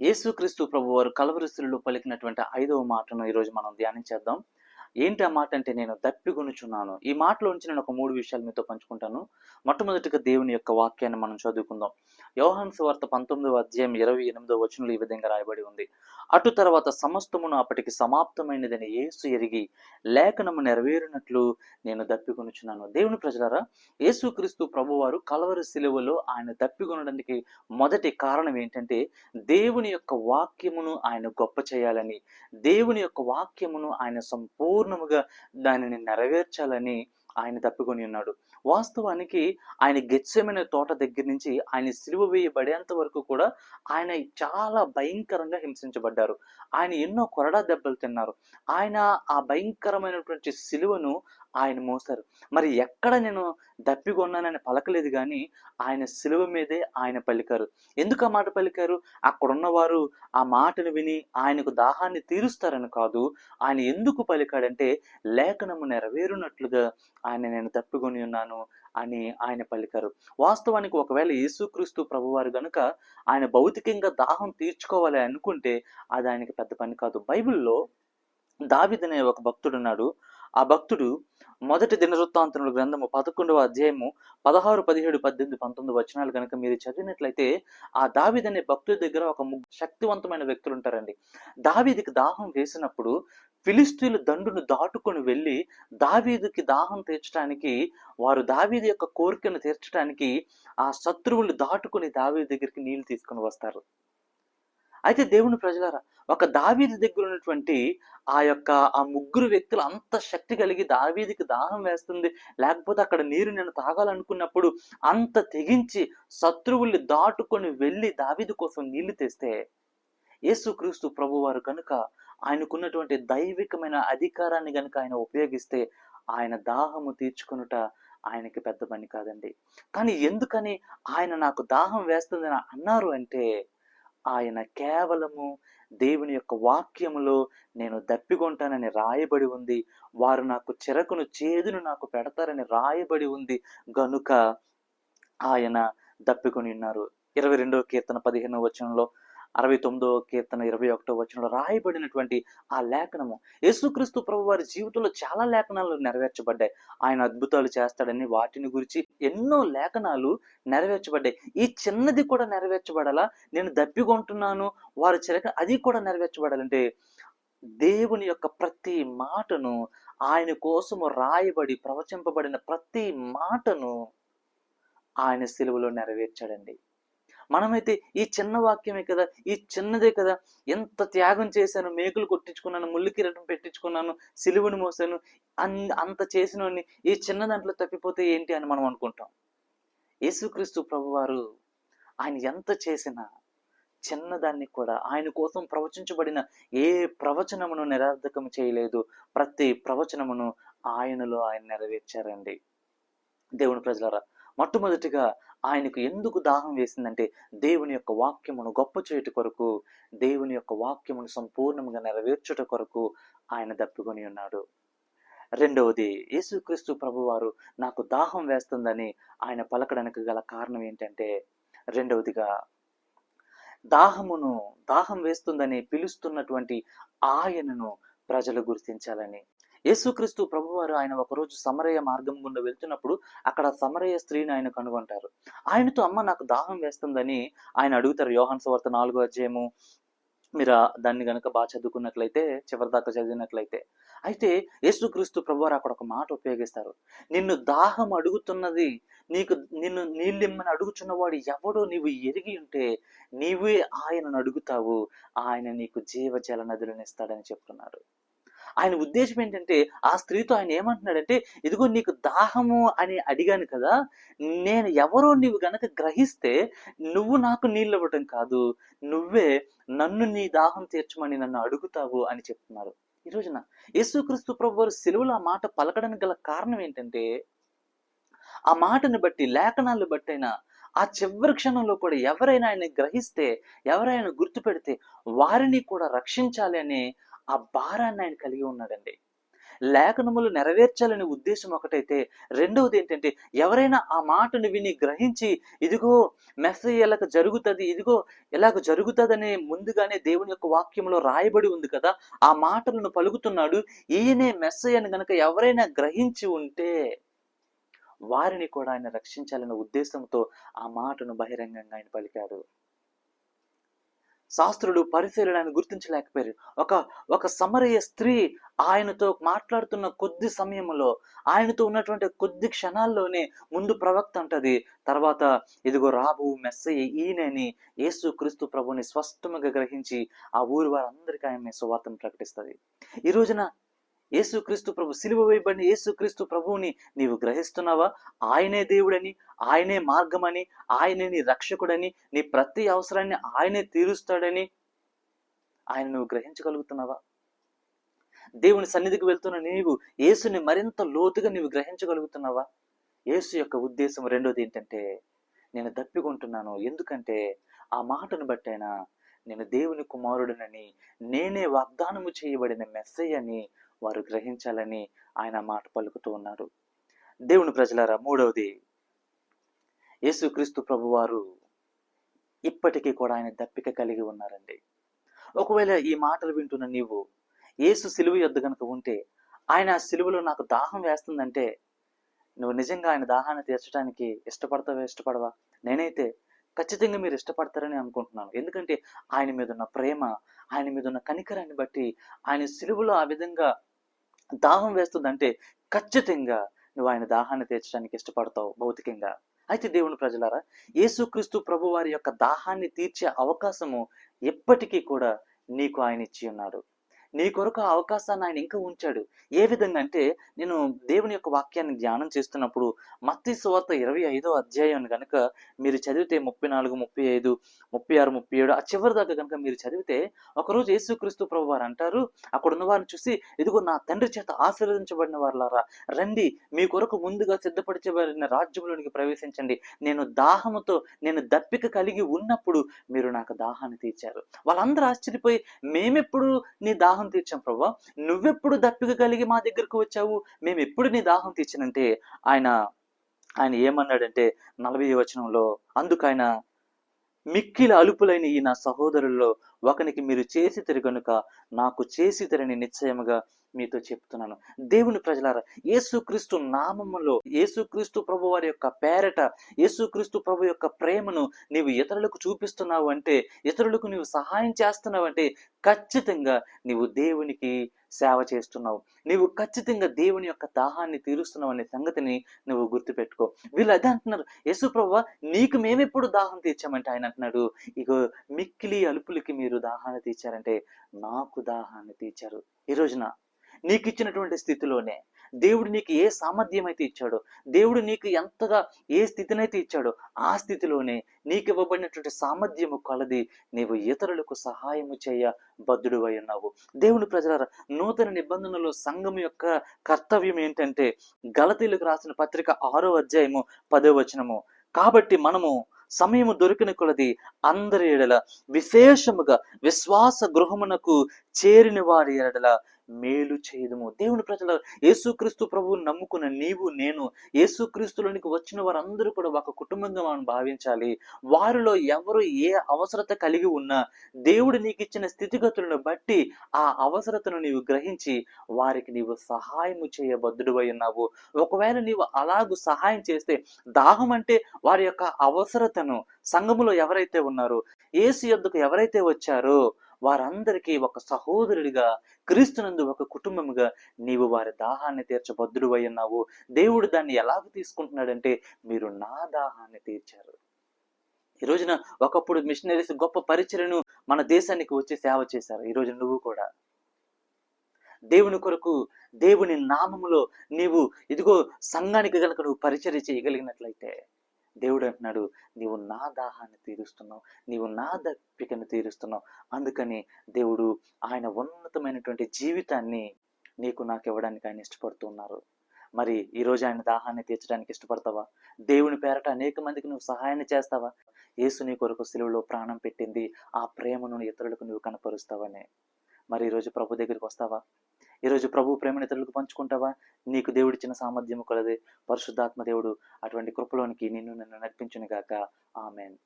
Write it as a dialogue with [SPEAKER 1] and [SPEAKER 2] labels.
[SPEAKER 1] యేసుక్రీస్తు ప్రభు వారు కలవరిస్తులు పలికినటువంటి ఐదవ మాటను ఈరోజు మనం ధ్యానించేద్దాం. ఏంటి ఆ మాట అంటే నేను దప్పిగొనుచున్నాను ఈ మాటలో నుంచి నేను ఒక మూడు విషయాలు మీతో పంచుకుంటాను. మొట్టమొదటిగా దేవుని యొక్క వాక్యాన్ని మనం చదువుకుందాం. యోహన్ సువార్త పంతొమ్మిదవ అధ్యాయం ఇరవై ఎనిమిదో వచనంలో ఈ విధంగా రాయబడి ఉంది. అటు తర్వాత సమస్తమును అప్పటికి సమాప్తమైనదని యేసు ఎరిగి లేఖనము నెరవేరినట్లు నేను దప్పికొనుచున్నాను. దేవుని ప్రజలారా యేసుక్రీస్తు ప్రభువారు కలవరి శిలువలో ఆయన దప్పికొనడానికి మొదటి కారణం ఏంటంటే దేవుని యొక్క వాక్యమును ఆయన గొప్ప చేయాలని దేవుని యొక్క వాక్యమును ఆయన సంపూర్ణముగా దానిని నెరవేర్చాలని ఆయన తప్పికొని ఉన్నాడు. వాస్తవానికి ఆయన గెచ్చమైన తోట దగ్గర నుంచి ఆయన సిలువ వేయబడేంత వరకు కూడా ఆయన చాలా భయంకరంగా హింసించబడ్డారు. ఆయన ఎన్నో కొరడా దెబ్బలు తిన్నారు. ఆయన ఆ భయంకరమైనటువంటి సిలువను ఆయన మోసారు మరి ఎక్కడ నేను దప్పికొన్నానని పలకలేదు కానీ ఆయన సిలువ మీదే ఆయన పలికారు. ఎందుకు ఆ మాట పలికారు? అక్కడున్నవారు ఆ మాటను విని ఆయనకు దాహాన్ని తీరుస్తారని కాదు ఆయన ఎందుకు పలికాడంటే లేఖనము నెరవేరునట్లుగా ఆయన నేను తప్పికొని ఉన్నాను అని ఆయన పలికారు. వాస్తవానికి ఒకవేళ యేసుక్రీస్తు ప్రభువారు గనుక ఆయన భౌతికంగా దాహం తీర్చుకోవాలి అనుకుంటే అది ఆయనకి పెద్ద పని కాదు. బైబిల్లో దావిదనే ఒక భక్తుడు ఉన్నాడు ఆ భక్తుడు మొదటి దినవృత్తాంతముల గ్రంథము పదకొండవ అధ్యాయము పదహారు పదిహేడు పద్దెనిమిది పంతొమ్మిది వచనాలు కనుక మీరు చదివినట్లయితే ఆ దావిద్ అనే భక్తుడి దగ్గర ఒక ముగ్గు శక్తివంతమైన వ్యక్తులు ఉంటారండి దావీదికి దాహం వేసినప్పుడు ఫిలిస్తీన్లు దండును దాటుకొని వెళ్ళి దావీదుకి దాహం తీర్చడానికి వారు దావీది యొక్క కోరికను తీర్చడానికి ఆ శత్రువులు దాటుకొని దావీది దగ్గరికి నీళ్ళు తీసుకొని వస్తారు. అయితే దేవుని ప్రజలారా ఒక దావీది దగ్గర ఉన్నటువంటి ఆ యొక్క ఆ ముగ్గురు వ్యక్తులు అంత శక్తి కలిగి దావీదికి దాహం వేస్తుంది. లేకపోతే అక్కడ నీరు నేను తాగాలనుకున్నప్పుడు అంత తెగించి శత్రువుల్ని దాటుకొని వెళ్ళి దావీది కోసం నీళ్ళు తెస్తే యేసుక్రీస్తు ప్రభువారు కనుక ఆయనకున్నటువంటి దైవికమైన అధికారాన్ని కనుక ఆయన ఉపయోగిస్తే ఆయన దాహము తీర్చుకొనుట ఆయనకి పెద్ద పని కాదండి. కానీ ఎందుకని ఆయన నాకు దాహం వేస్తుందని అన్నారు అంటే ఆయన కేవలము దేవుని యొక్క వాక్యములో నేను దప్పికొంటానని రాయబడి ఉంది. వారు నాకు చెరకును చేదును నాకు పెడతారని రాయబడి ఉంది. గనుక ఆయన దప్పికొని ఉన్నారు. ఇరవై రెండవ కీర్తన పదిహేనవ వచనంలో అరవై తొమ్మిదో కీర్తన ఇరవై ఒకటో వచనంలో రాయబడినటువంటి ఆ లేఖనము. యేసుక్రీస్తు ప్రభు వారి జీవితంలో చాలా లేఖనాలు నెరవేర్చబడ్డాయి. ఆయన అద్భుతాలు చేస్తాడని వాటిని గురించి ఎన్నో లేఖనాలు నెరవేర్చబడ్డాయి. ఈ చిన్నది కూడా నెరవేర్చబడాలా? నేను దప్పికొంటున్నాను వారి చిరక అది కూడా నెరవేర్చబడాలంటే దేవుని యొక్క ప్రతి మాటను ఆయన కోసము రాయబడి ప్రవచింపబడిన ప్రతి మాటను ఆయన సెలవులో నెరవేర్చాడండి. మనమైతే ఈ చిన్న వాక్యమే కదా ఈ చిన్నదే కదా. ఎంత త్యాగం చేశాను మేకులు కొట్టించుకున్నాను ముళ్ళు కిరటం పెట్టించుకున్నాను సిలువుని మోసాను అంత చేసిన ఈ చిన్న దాంట్లో తప్పిపోతే ఏంటి అని మనం అనుకుంటాం. యేసుక్రీస్తు ప్రభువారు ఆయన ఎంత చేసినా చిన్నదాన్ని కూడా ఆయన కోసం ప్రవచించబడిన ఏ ప్రవచనమును నిరర్ధకం చేయలేదు. ప్రతి ప్రవచనమును ఆయనలో ఆయన నెరవేర్చారండి. దేవుని ప్రజలరా మొట్టమొదటిగా ఆయనకు ఎందుకు దాహం వేసిందంటే దేవుని యొక్క వాక్యమును గొప్ప చేయుట కొరకు దేవుని యొక్క వాక్యమును సంపూర్ణంగా నెరవేర్చుట కొరకు ఆయన దప్పుకొని ఉన్నాడు. రెండవది యేసుక్రీస్తు ప్రభువారు నాకు దాహం వేస్తుందని ఆయన పలకడానికి గల కారణం ఏంటంటే రెండవదిగా దాహమును దాహం వేస్తుందని పిలుస్తున్నటువంటి ఆయనను ప్రజలు గుర్తించాలని. యేసుక్రీస్తు ప్రభువారు ఆయన ఒకరోజు సమరయ మార్గం గుండా వెళ్తున్నప్పుడు అక్కడ సమరయ స్త్రీని ఆయన కనుగొంటారు. ఆయనతో అమ్మ నాకు దాహం వేస్తుందని ఆయన అడుగుతారు. యోహన్ సువార్త నాలుగో అధ్యాయము. మీరు దాన్ని గనుక బాగా చదువుకున్నట్లయితే చివరి దాకా చదివినట్లయితే. అయితే యేసుక్రీస్తు ప్రభువారు అక్కడ ఒక మాట ఉపయోగిస్తారు. నిన్ను దాహం అడుగుతున్నది నీకు నిన్ను నీళ్ళిమ్మని అడుగుచున్నవాడు ఎవడో నీవు ఎరిగి ఉంటే నీవే ఆయనను అడుగుతావు. ఆయన నీకు జీవజల నదులను ఇస్తాడని చెప్తున్నారు. ఆయన ఉద్దేశం ఏంటంటే ఆ స్త్రీతో ఆయన ఏమంటున్నాడంటే ఇదిగో నీకు దాహము అని అడిగాను కదా నేను ఎవరో నీవు గనక గ్రహిస్తే నువ్వు నాకు నీళ్ళు ఇవ్వటం కాదు నువ్వే నన్ను నీ దాహం తీర్చమని నన్ను అడుగుతావు అని చెప్తున్నారు. ఈ రోజున యేసుక్రీస్తు ప్రభు వారు సెలవులు ఆ మాట పలకడానికి గల కారణం ఏంటంటే ఆ మాటను బట్టి లేఖనాలు బట్టి అయినా ఆ చివరి క్షణంలో కూడా ఎవరైనా ఆయన గ్రహిస్తే ఎవరైనా గుర్తుపెడితే వారిని కూడా రక్షించాలి అనే ఆ భారాన్ని ఆయన కలిగి ఉన్నాడండి. లేఖనములు నెరవేర్చాలనే ఉద్దేశం ఒకటైతే రెండవది ఏంటంటే ఎవరైనా ఆ మాటను విని గ్రహించి ఇదిగో మెసేజ్ ఎలాగ జరుగుతుంది ఇదిగో ఎలాగ జరుగుతుందనే ముందుగానే దేవుని యొక్క వాక్యంలో రాయబడి ఉంది కదా ఆ మాటలను పలుకుతున్నాడు ఈయనే మెస్సయ్య అని గనక ఎవరైనా గ్రహించి ఉంటే వారిని కూడా ఆయన రక్షించాలనే ఉద్దేశంతో ఆ మాటను బహిరంగంగా ఆయన పలికాడు. శాస్త్రుడు పరిశీలన ఆయన గుర్తించలేకపోయారు. ఒక ఒక సమరయ స్త్రీ ఆయనతో మాట్లాడుతున్న కొద్ది సమయంలో ఆయనతో ఉన్నటువంటి కొద్ది క్షణాల్లోనే ముందు ప్రవక్త అంటది తర్వాత ఇదిగో రాబు మెస్సయ్య ఈయనని యేసు క్రీస్తు ప్రభుని స్పష్టంగా గ్రహించి ఆ ఊరి వారందరికీ ఆయన సువార్తను ప్రకటిస్తుంది. ఈ రోజున యేసుక్రీస్తు ప్రభు సిలువ వేయబడిన యేసుక్రీస్తు ప్రభువుని నీవు గ్రహిస్తున్నావా? ఆయనే దేవుడని ఆయనే మార్గమని ఆయనే నీ రక్షకుడని నీ ప్రతి అవసరాన్ని ఆయనే తీరుస్తాడని ఆయన నువ్వు గ్రహించగలుగుతున్నావా? దేవుని సన్నిధికి వెళ్తున్న నీవు యేసుని మరింత లోతుగా నీవు గ్రహించగలుగుతున్నావా? యేసు యొక్క ఉద్దేశం రెండోది ఏంటంటే నేను దప్పికొంటున్నాను. ఎందుకంటే ఆ మాటను బట్టైనా నేను దేవుని కుమారుడినని నేనే వాగ్దానము చేయబడిన మెస్సయ్యని వారు గ్రహించాలని ఆయన మాట పలుకుతూ ఉన్నారు. దేవుని ప్రజలారా మూడవది యేసుక్రీస్తు ప్రభువారు ఇప్పటికీ కూడా ఆయన దప్పిక కలిగి ఉన్నారండి. ఒకవేళ ఈ మాటలు వింటున్న నీవు యేసు సిలువ యొద్ద గనుక ఉంటే ఆయన ఆ సిలువలో నాకు దాహం వేస్తుందంటే నువ్వు నిజంగా ఆయన దాహాన్ని తీర్చడానికి ఇష్టపడతావా ఇష్టపడవా? నేనైతే ఖచ్చితంగా మీరు ఇష్టపడతారని అనుకుంటున్నాను. ఎందుకంటే ఆయన మీద ఉన్న ప్రేమ ఆయన మీద ఉన్న కనికరాన్ని బట్టి ఆయన సిలువలో ఆ విధంగా దాహం వేస్తుందంటే ఖచ్చితంగా నువ్వు ఆయన దాహాన్ని తీర్చడానికి ఇష్టపడతావు భౌతికంగా. అయితే దేవుని ప్రజలారా యేసుక్రీస్తు ప్రభు వారి యొక్క దాహాన్ని తీర్చే అవకాశము ఎప్పటికీ కూడా నీకు ఆయన ఇచ్చి ఉన్నాడు. నీ కొరకు ఆ అవకాశాన్ని ఆయన ఇంకా ఉంచాడు. ఏ విధంగా అంటే నేను దేవుని యొక్క వాక్యాన్ని ధ్యానం చేస్తున్నప్పుడు మత్తి సువార్త ఇరవై ఐదో అధ్యాయం కనుక మీరు చదివితే ముప్పై నాలుగు ముప్పై ఐదు ముప్పై ఆరు ముప్పై ఏడు ఆ చివరి దాకా కనుక మీరు చదివితే ఒకరోజు యేసుక్రీస్తు ప్రభు వారు అంటారు అక్కడ ఉన్న వారిని చూసి ఇదిగో నా తండ్రి చేత ఆశీర్వదించబడిన వారులారా రండి మీ కొరకు ముందుగా సిద్ధపరచబడిన రాజ్యంలోనికి ప్రవేశించండి. నేను దాహముతో నేను దప్పిక కలిగి ఉన్నప్పుడు మీరు నాకు దాహాన్ని తీర్చారు. వాళ్ళందరూ ఆశ్చర్యపోయి మేమెప్పుడు నీ దాహం తీర్చాం ప్రభా నువ్వెప్పుడు దప్పిక కలిగి మా దగ్గరకు వచ్చావు? మేము ఎప్పుడు నీ దాహం తీర్చినంటే ఆయన ఆయన ఏమన్నాడంటే నలభై వచనంలో అందుకు ఆయన మిక్కిల అలుపులైన ఈ నా సహోదరుల్లో ఒకనికి మీరు చేసి గనుక నాకు చేసి తెరని నిశ్చయముగా మీతో చెప్తున్నాను. దేవుని ప్రజలారా యేసుక్రీస్తు నామములో యేసుక్రీస్తు ప్రభు వారి యొక్క పేరట యేసుక్రీస్తు ప్రభు యొక్క ప్రేమను నీవు ఇతరులకు చూపిస్తున్నావు అంటే ఇతరులకు నీవు సహాయం చేస్తున్నావు అంటే ఖచ్చితంగా నీవు దేవునికి సేవ చేస్తున్నావు. నీవు ఖచ్చితంగా దేవుని యొక్క దాహాన్ని తీరుస్తున్నావు అనే సంగతిని నువ్వు గుర్తుపెట్టుకో. వీళ్ళు అదే అంటున్నారు యేసు ప్రభు నీకు మేమెప్పుడు దాహం తీర్చామంటే ఆయన అంటున్నాడు. ఇగో మిక్కిలి అలుపులకి మీరు దాహాన్ని తీర్చారంటే నాకు దాహాన్ని తీర్చారు. ఈ రోజున నీకు ఇచ్చినటువంటి స్థితిలోనే దేవుడు నీకు ఏ సామర్థ్యం అయితే ఇచ్చాడో దేవుడు నీకు ఎంతగా ఏ స్థితినైతే ఇచ్చాడో ఆ స్థితిలోనే నీకు ఇవ్వబడినటువంటి సామర్థ్యము కొలది నీవు ఇతరులకు సహాయము చేయ బద్ధుడు అయి ఉన్నావు. దేవుని ప్రజల నూతన నిబంధనలో సంఘం యొక్క కర్తవ్యం ఏంటంటే గలతీలకు రాసిన పత్రిక ఆరో అధ్యాయము పదో వచనము కాబట్టి మనము సమయము దొరికిన కొలది అందరి ఎడల విశేషముగా విశ్వాస గృహమునకు చేరిన వారి ఎడల మేలు చేయదము. దేవుని ప్రజల యేసుక్రీస్తు ప్రభువుని నమ్ముకున్న నీవు నేను యేసుక్రీస్తులోనికి వచ్చిన వారందరూ కూడా ఒక కుటుంబంగా మనం భావించాలి. వారిలో ఎవరు ఏ అవసరత కలిగి ఉన్నా దేవుడు నీకు ఇచ్చిన స్థితిగతులను బట్టి ఆ అవసరతను నీవు గ్రహించి వారికి నీవు సహాయము చేయబద్దుడువై ఉన్నావు. ఒకవేళ నీవు అలాగూ సహాయం చేస్తే దాహం అంటే వారి యొక్క అవసరతను సంఘములో ఎవరైతే ఉన్నారో ఏసు యొద్దకు ఎవరైతే వచ్చారో వారందరికీ ఒక సహోదరుడిగా క్రీస్తునందు ఒక కుటుంబముగా నీవు వారి దాహాన్ని తీర్చబద్దుడు ఉన్నావు. దేవుడు దాన్ని ఎలాగ తీసుకుంటున్నాడంటే మీరు నా దాహాన్ని తీర్చారు. ఈ రోజున ఒకప్పుడు మిషనరీస్ గొప్ప పరిచయను మన దేశానికి వచ్చి సేవ చేశారు. ఈ రోజు నువ్వు కూడా. దేవుని కొరకు దేవుని నామములో నీవు ఇదిగో సంఘానికి గనక నువ్వు పరిచర్య చేయగలిగినట్లయితే దేవుడు అంటున్నాడు నీవు నా దాహాన్ని తీరుస్తున్నావు నీవు నా దప్పికను తీరుస్తున్నావు. అందుకని దేవుడు ఆయన ఉన్నతమైనటువంటి జీవితాన్ని నీకు నాకు ఇవ్వడానికి ఆయన ఇష్టపడుతున్నారు మరి ఈ రోజు ఆయన దాహాన్ని తీర్చడానికి ఇష్టపడతావా? దేవుని పేరట అనేక మందికి నువ్వు సహాయాన్ని చేస్తావా? యేసు నీ కొరకు సెలవులో ప్రాణం పెట్టింది ఆ ప్రేమను ఇతరులకు నువ్వు కనపరుస్తావనే. మరి ఈరోజు ప్రభు దగ్గరికి వస్తావా? ఈరోజు ప్రభు ప్రేమని ఇతరులకు పంచుకుంటావా? నీకు దేవుడిచ్చిన సామర్థ్యము కలది పరిశుద్ధాత్మ దేవుడు అటువంటి కృపలోనికి నిన్ను నన్ను నడిపించును గాక ఆమెన్.